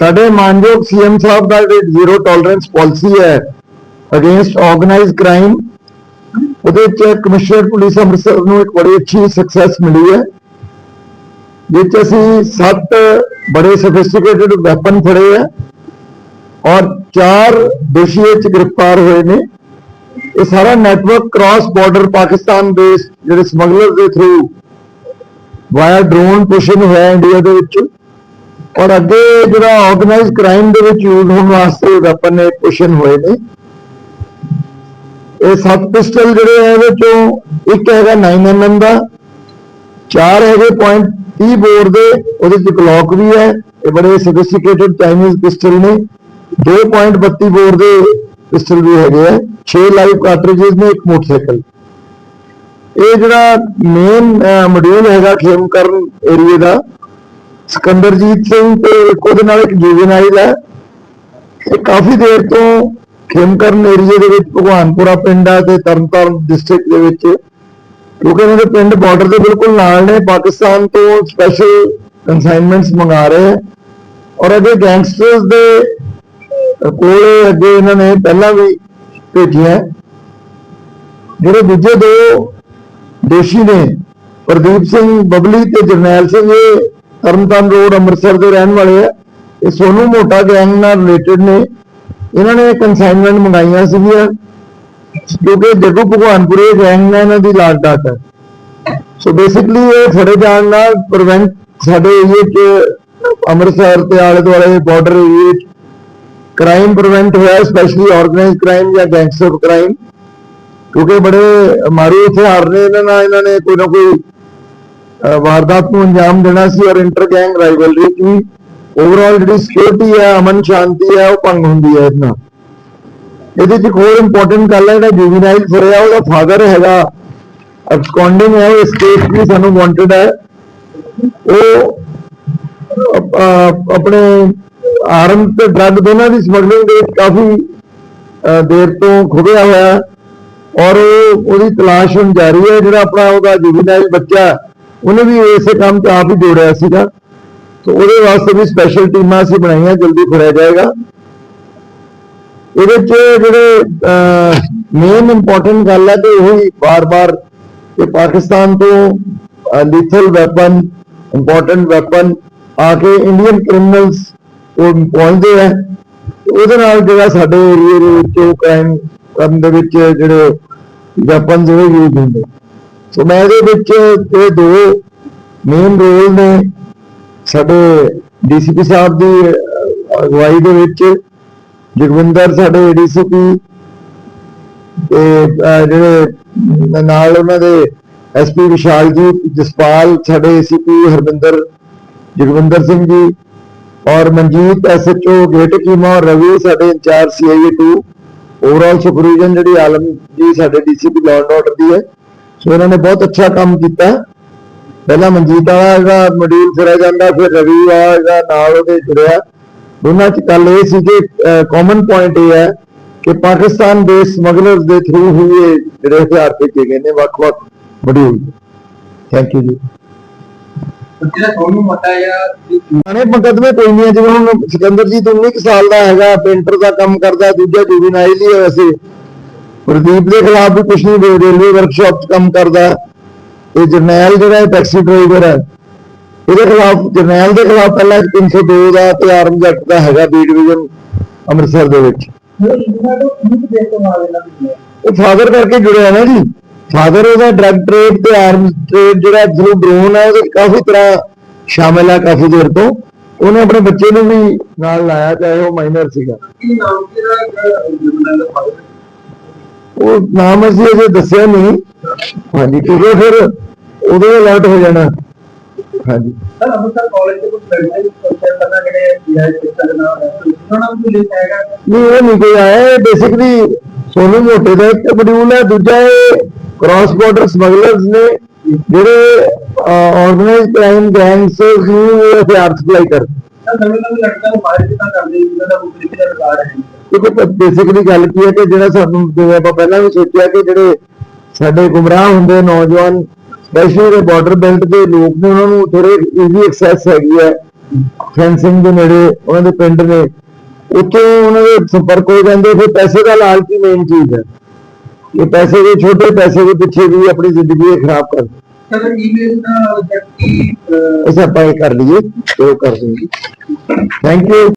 ਸਾਡੇ ਮਾਨਯੋਗ ਸੀਐਮ ਸਾਹਿਬ ਦਾ ਜਿਹੜੀ ਜ਼ੀਰੋ ਟੋਲਰੈਂਸ ਪਾਲਿਸੀ ਹੈ ਅਗੇਂਸਟ ਆਰਗੇਨਾਈਜ਼ਡ ਕ੍ਰਾਈਮ ਉਹਦੇ ਚ ਕਮਿਸ਼ਨਰ ਪੁਲਿਸ ਅੰਮ੍ਰਿਤਸਰ ਨੂੰ ਇੱਕ ਬੜੀ ਅੱਛੀ ਸਕਸੈਸ ਮਿਲੀ ਹੈ ਜਿਸ 'ਚ ਅਸੀਂ ਸੱਤ ਬੜੇ ਸੋਫਿਸਟੀਕੇਟਡ ਵੈਪਨ ਫੜੇ ਆ ਔਰ ਚਾਰ ਦੋਸ਼ੀ ਇਹ 'ਚ ਗ੍ਰਿਫਤਾਰ ਹੋਏ ਨੇ। ਇਹ ਸਾਰਾ ਨੈਟਵਰਕ ਕ੍ਰਾਸ ਬਾਰਡਰ ਪਾਕਿਸਤਾਨ ਦੇ ਜਿਹੜੇ ਸਮਗਲਰ ਦੇ ਥਰੂ ਵਾਇਆ ਡਰੋਨ ਪੁਸ਼ਿੰਗ ਹੋਇਆ ਇੰਡੀਆ ਦੇ ਵਿੱਚ। ਔਰ ਅੱਗੇ ਜਿਹੜਾ ਆਰਗੇਨਾਈਜ਼ਡ ਕ੍ਰਾਈਮ ਦੇ ਵਿੱਚ ਯੂਜ਼ ਹੋਣ ਵਾਸਤੇ ਵੈਪਨ ਨੇ ਪੁਸ਼ਨ ਹੋਏ ਨੇ। ਇਹ ਸੱਤ ਪਿਸਟਲ ਜਿਹੜੇ ਆ ਇਹਦੇ ਚੋਂ ਇੱਕ ਹੈਗਾ 9mm ਦਾ, ਚਾਰ ਹੈਗੇ ਪੁਆਇੰਟ 30 ਬੋਰ ਦੇ, ਉਹਦੇ ਚ ਕਲੌਕ ਵੀ ਹੈ, ਇਹ ਬੜੇ ਸੋਫਿਸਟੀਕੇਟਡ ਚਾਈਨੀਜ਼ ਪਿਸਟਲ ਨੇ। 2.32 ਬੋਰ ਦੇ ਪਿਸਟਲ ਵੀ ਹੈਗੇ ਆ 6 ਲਾਈਵ ਕਾਰਟ੍ਰਿਜਸ ਨੇ, ਇੱਕ ਮੋਟਰਸਾਈਕਲ। ਇਹ ਜਿਹੜਾ ਮੇਨ ਮੋਡਿਊਲ ਹੈਗਾ ਖੇਮ ਕਰਨ ਏਰੀਏ ਦਾ ਸਿਕੰਦਰਜੀਤ ਸਿੰਘ ਤੇ ਇੱਕ ਉਹਦੇ ਨਾਲ ਇੱਕ ਜੁਵਨਾਈਲ ਹੈ। ਇਹ ਕਾਫੀ ਦੇਰ ਤੋਂ ਖੇਮਕਰਨ ਏਰੀਏ ਦੇ ਵਿੱਚ ਭਗਵਾਨਪੁਰਾ ਪਿੰਡ ਹੈ ਤੇ ਤਰਨਤਾਰਨ ਡਿਸਟ੍ਰਿਕਟ ਦੇ ਵਿੱਚ। ਕਿਉਂਕਿ ਇਹਨਾਂ ਦੇ ਪਿੰਡ ਬਾਰਡਰ ਦੇ ਬਿਲਕੁਲ ਨਾਲ ਨੇ, ਪਾਕਿਸਤਾਨ ਤੋਂ ਸਪੈਸ਼ਲ ਕਨਸਾਈਨਮੈਂਟਸ ਮੰਗਾ ਰਹੇ ਹੈ। ਔਰ ਅੱਗੇ ਗੈਂਗਸਟਰਸ ਦੇ ਕੋਲ ਅੱਗੇ ਇਹਨਾਂ ਨੇ ਪਹਿਲਾਂ ਵੀ ਭੇਜੀਆਂ ਜਿਹੜੇ ਦੂਜੇ ਦੋ ਦੇਸ਼ੀ ਨੇ, ਪ੍ਰਦੀਪ ਸਿੰਘ ਬਬਲੀ ਤੇ ਜਰਨੈਲ ਸਿੰਘ, ਇਹ ਤਰਨਤਾਰਨ ਰੋਡ ਅੰਮ੍ਰਿਤਸਰ ਦੇ ਰਹਿਣ ਵਾਲੇ ਆ। ਇਹ ਸੋਨੂ ਮੋਟਾ ਗੈਂਗ ਨਾਲ ਰਿਲੇਟਡ ਨੇ। ਇਹਨਾਂ ਨੇ ਕਨਸਾਈਨਮੈਂਟ ਮੰਗਾਈਆਂ ਸੀਗੀਆਂ, ਕਿਉਂਕਿ ਜੱਗੂ ਭਗਵਾਨਪੁਰੇ ਗੈਂਗ ਨਾਲ ਇਹਨਾਂ ਦੀ ਲਾਗ ਡਾਟ ਹੈ। ਸੋ ਬੇਸਿਕਲੀ ਇਹ ਫੜੇ ਜਾਣ ਨਾਲ ਪ੍ਰੀਵੈਂਟ ਸਾਡੇ ਏਰੀਏ 'ਚ ਅੰਮ੍ਰਿਤਸਰ ਤੇ ਆਲੇ ਦੁਆਲੇ ਬਾਰਡਰ ਏਰੀਏ 'ਚ ਕ੍ਰਾਈਮ ਪ੍ਰੀਵੈਂਟ ਹੋਇਆ ਸਪੈਸ਼ਲੀ ਆਰਗੇਨਾਈਜ਼ਡ ਕ੍ਰਾਈਮ ਜਾਂ ਗੈਂਗਸਟਰ ਕ੍ਰਾਈਮ ਕਿਉਂਕਿ ਬੜੇ ਮਾਰੂ ਹਥਿਆਰ ਨੇ, ਇਹਨਾਂ ਨਾਲ ਇਹਨਾਂ ਨੇ ਕੋਈ ਨਾ ਕੋਈ ਵਾਰਦਾਤ ਨੂੰ ਅੰਜਾਮ ਦੇਣਾ ਸੀ ਔਰ ਇੰਟਰ ਗੈਂਗ ਰਾਈਵਲਰੀ ਚ ਓਵਰਆਲ ਜਿਹੜੀ ਸਿਕਿਉਰਿਟੀ ਹੈ, ਅਮਨ ਸ਼ਾਂਤੀ ਹੈ, ਉਹ ਭੰਗ ਹੁੰਦੀ ਹੈ ਇਹਨਾਂ ਇਹਦੇ ਚ ਹੋਰ ਇੰਪੋਰਟੈਂਟ ਗੱਲ ਹੈ, ਜਿਹੜਾ ਜੁਵੀਨਾਈਲ ਫੜਿਆ, ਉਹਦਾ ਫਾਦਰ ਹੈਗਾ ਅਬਸਕੌਂਡਿੰਗ ਹੈ ਉਹ ਸਟੇਟ ਵੀ ਸਾਨੂੰ ਵਾਂਟਡ ਹੈ। ਉਹ ਆਪਣੇ ਆਰਮ ਤੇ ਡਰੱਗ ਦੋਨਾਂ ਦੀ ਸਮਗਲਿੰਗ ਦੇ ਕਾਫੀ ਦੇਰ ਤੋਂ ਖੁਬਿਆ ਹੋਇਆ ਔਰ ਉਹਦੀ ਤਲਾਸ਼ ਹੁਣ ਜਾਰੀ ਹੈ, ਜਿਹੜਾ ਆਪਣਾ ਉਹਦਾ ਜੁਵੀਨਾਈਲ ਬੱਚਾ ਉਹਨੇ ਵੀ ਇਸੇ ਕੰਮ 'ਚ ਆਪ ਹੀ ਜੋੜਿਆ ਸੀਗਾ। ਤੇ ਉਹਦੇ ਵਾਸਤੇ ਵੀ ਸਪੈਸ਼ਲ ਟੀਮਾਂ ਅਸੀਂ ਬਣਾਈਆਂ, ਜਲਦੀ ਫੜਿਆ ਜਾਏਗਾ। ਇਹਦੇ 'ਚ ਜਿਹੜੇ ਮੇਨ ਇੰਪੋਰਟੈਂਟ ਗੱਲ ਹੈ ਤੇ ਉਹ ਹੀ ਬਾਰ-ਬਾਰ ਕਿ ਪਾਕਿਸਤਾਨ ਤੋਂ ਲੀਥਲ ਵੈਪਨ ਇੰਪੋਰਟੈਂਟ ਵੈਪਨ ਆ ਕੇ ਇੰਡੀਅਨ ਕ੍ਰਿਮੀਨਲਸ ਉਹ ਪਹੁੰਚਦੇ ਆ। ਉਹਦੇ ਨਾਲ ਜਿਹੜਾ ਸਾਡੇ ਏਰੀਏ ਦੇ ਵਿੱਚ ਉਹ ਕ੍ਰਾਈਮ ਕਰਨ ਦੇ ਵਿੱਚ ਜਿਹੜੇ ਵੈਪਨਸ ਉਹ ਯੂਜ਼ ਹੁੰਦੇ ਸੋ ਮੈਂ ਇਹਦੇ ਵਿੱਚ ਇਹ ਦੋ ਮੇਨ ਰੋਲ ਨੇ ਸਾਡੇ ਡੀਸੀਪੀ ਸਾਹਿਬ ਦੀ ਅਗਵਾਈ ਦੇ ਵਿੱਚ। ਜਗਵਿੰਦਰ ਸਾਡੇ ਏਡੀਸੀਪੀ ਤੇ ਅਹ, ਜਿਹੜੇ ਨਾਲ ਉਹਨਾਂ ਦੇ ਐਸਪੀ ਵਿਸ਼ਾਲਜੀਤ ਜਸਪਾਲ ਸਾਡੇ ਏਸੀਪੀ ਹਰਵਿੰਦਰ ਜਗਵਿੰਦਰ ਸਿੰਘ ਜੀ ਔਰ ਮਨਜੀਤ ਐਸਐਚਓ ਗੇਟ ਕੀਮਾ ਔਰ ਰਵੀ ਸਾਡੇ ਇੰਚਾਰਜ ਸੀਆਈਏ 2 ਓਵਰਆਲ ਸੁਪਰਵੀਜ਼ਨ ਜਿਹੜੀ ਆਲਮ ਜੀ ਸਾਡੇ ਡੀਸੀਪੀ ਲਾਅ ਐਂਡ ਆਰਡਰ ਦੀ ਹੈ। ਸੋ ਇਹਨਾਂ ਨੇ ਬਹੁਤ ਅੱਛਾ ਕੰਮ ਕੀਤਾ। ਪਹਿਲਾਂ ਮਨਜੀਤ ਵਾਲਾ ਜਿਹੜਾ ਮੋਡਿਊਲ ਫਿਰਿਆ ਜਾਂਦਾ ਫਿਰ ਰਵੀ ਵਾਲਾ ਜਿਹੜਾ ਨਾਲ ਉਹਦੇ ਜੁੜਿਆ। ਦੋਨਾਂ ਚ ਗੱਲ ਇਹ ਸੀ ਕਿ ਕਾਮਨ ਪੁਆਇੰਟ ਇਹ ਹੈ ਕਿ ਪਾਕਿਸਤਾਨ ਦੇ ਸਮਗਲਰਸ ਦੇ ਥਰੂ ਹੀ ਇਹ ਜਿਹੜੇ ਹਥਿਆਰ ਭੇਜੇ ਗਏ ਨੇ ਵੱਖ-ਵੱਖ ਮੋਡਿਊਲ ਥੈਂਕ ਯੂ ਜੀ। ਜਿਹੜਾ ਤੁਹਾਨੂੰ ਮਤਾ ਜਾਂ ਥਾਣੇ ਮੁਕੱਦਮੇ ਕੋਈ ਨਹੀਂ ਜਿਵੇਂ ਹੁਣ ਸਿਕੰਦਰਜੀਤ 19 ਕੁ ਸਾਲ ਦਾ ਹੈਗਾ ਪੇਂਟਰ ਦਾ ਕੰਮ ਕਰਦਾ ਦੂਜਾ ਜੁਵੀਨਾਈਲ ਹੈ ਵੈਸੇ। ਪ੍ਰਦੀਪ ਦੇ ਖਿਲਾਫ ਵੀ ਕੁਛ ਨਹੀਂ ਦੇ ਰੇਲਵੇ ਵਰਕਸ਼ਾਪ 'ਚ ਕੰਮ ਕਰਦਾ ਇਹ ਜਰਨੈਲ ਜਿਹੜਾ ਹੈ ਟੈਕਸੀ ਡਰਾਈਵਰ ਹੈ। ਇਹਦੇ ਖਿਲਾਫ, ਜਰਨੈਲ ਦੇ ਖਿਲਾਫ ਪਹਿਲਾਂ 302 ਦਾ ਤੇ ਆਰਮ ਜੱਟ ਦਾ ਹੈਗਾ ਬੀ ਡਿਵੀਜ਼ਨ ਅੰਮ੍ਰਿਤਸਰ ਦੇ ਵਿੱਚ। ਉਹ ਫਾਦਰ ਕਰਕੇ ਜੁੜਿਆ ਨਾ ਜੀ। ਫਾਦਰ ਉਹਦਾ ਡਰੱਗ ਟ੍ਰੇਡ ਤੇ ਆਰਮਸ ਟ੍ਰੇਡ ਜਿਹੜਾ ਥਰੂ ਡਰੋਨ ਹੈ, ਉਹਦੇ ਕਾਫੀ ਤਰ੍ਹਾਂ ਸ਼ਾਮਿਲ ਹੈ ਕਾਫੀ ਦੇਰ ਤੋਂ। ਉਹਨੇ ਆਪਣੇ ਬੱਚੇ ਨੂੰ ਵੀ ਨਾਲ ਲਾਇਆ, ਚਾਹੇ ਉਹ ਮਾਈਨਰ ਸੀਗਾ। ਕੀ ਨਾਮ ਜਿਹੜਾ ਜੁਗਨਲ ਦਾ ਫਾਦਰ ਉਹ ਨਾਮ ਅਸੀਂ ਅਜੇ ਦੱਸਿਆ ਨਹੀਂ। ਹਾਂਜੀ ਕਿਉਂਕਿ ਫਿਰ ਉਦੋਂ ਅਲਰਟ ਹੋ ਜਾਣਾ। ਹਾਂਜੀ। ਸਰ ਅੰਮ੍ਰਿਤਸਰ ਕਾਲਜ ਦੇ ਕੁਝ ਲੜਕੇ ਸੋਚਿਆ ਕਰਨਾ ਜਿਹੜੇ ਪੀਆਈ ਸਿਸਟਮ ਦਾ ਨਾਮ ਹੈ ਉਹਨਾਂ ਨੂੰ ਵੀ ਲਿਖਿਆ ਹੈਗਾ ਨਹੀਂ ਉਹ ਨਹੀਂ ਕੋਈ ਆਇਆ ਬੇਸਿਕਲੀ ਸੋਨੂ ਮੋਟੇ ਦਾ ਇੱਕ ਮੋਡਿਊਲ ਹੈ ਦੂਜਾ ਇਹ ਕ੍ਰਾਸ ਬਾਰਡਰ ਸਮਗਲਰਸ ਨੇ ਜਿਹੜੇ ਆਰਗੇਨਾਈਜ਼ਡ ਕ੍ਰਾਈਮ ਗੈਂਗਸ ਨੂੰ ਹਥਿਆਰ ਸਪਲਾਈ ਕਰਦੇ ਸਰ ਨਵੇਂ ਨਵੇਂ ਲੜਕਿਆਂ ਨੂੰ ਮਾਰੇ ਕਿਦਾਂ ਕਰਦੇ ਇਹਨਾਂ ਦਾ ਕੋਈ ਤਰੀਕੇ ਦਾ ਰਿਕਾਰਡ ਹੈ ਕਿਉਂਕਿ ਬੇਸਿਕਲੀ ਗੱਲ ਕੀ ਹੈ ਕਿ ਜਿਹੜਾ ਸਾਨੂੰ ਜਿਵੇਂ ਆਪਾਂ ਪਹਿਲਾਂ ਵੀ ਸੋਚਿਆ ਕਿ ਜਿਹੜੇ ਸਾਡੇ ਗੁੰਮਰਾਹ ਹੁੰਦੇ ਨੌਜਵਾਨ ਸਪੈਸ਼ਲੀ ਦੇ ਬਾਰਡਰ ਬੈਲਟ ਦੇ ਲੋਕ ਨੇ ਉਹਨਾਂ ਨੂੰ ਥੋੜੇ ਈਜ਼ੀ ਐਕਸੈਸ ਹੈਗੀ ਹੈ। ਫੈਂਸਿੰਗ ਦੇ ਨੇੜੇ ਉਹਨਾਂ ਦੇ ਪਿੰਡ ਨੇ। ਉੱਥੋਂ ਉਹਨਾਂ ਦੇ ਸੰਪਰਕ ਹੋ ਜਾਂਦੇ ਫਿਰ ਪੈਸੇ ਦਾ ਲਾਲਚ ਹੀ ਮੇਨ ਚੀਜ਼ ਹੈ। ਇਹ ਪੈਸੇ ਦੇ ਛੋਟੇ ਪੈਸੇ ਦੇ ਪਿੱਛੇ ਵੀ ਆਪਣੀ ਜ਼ਿੰਦਗੀ ਖਰਾਬ ਕਰ ਸਰ ਈਮੇਲ ਦਾ ਜੱਟੀ ਅਸੀਂ ਆਪਾਂ ਇਹ ਕਰ ਲਈਏ ਉਹ ਕਰ ਦੂੰਗੀ ਥੈਂਕ ਯੂ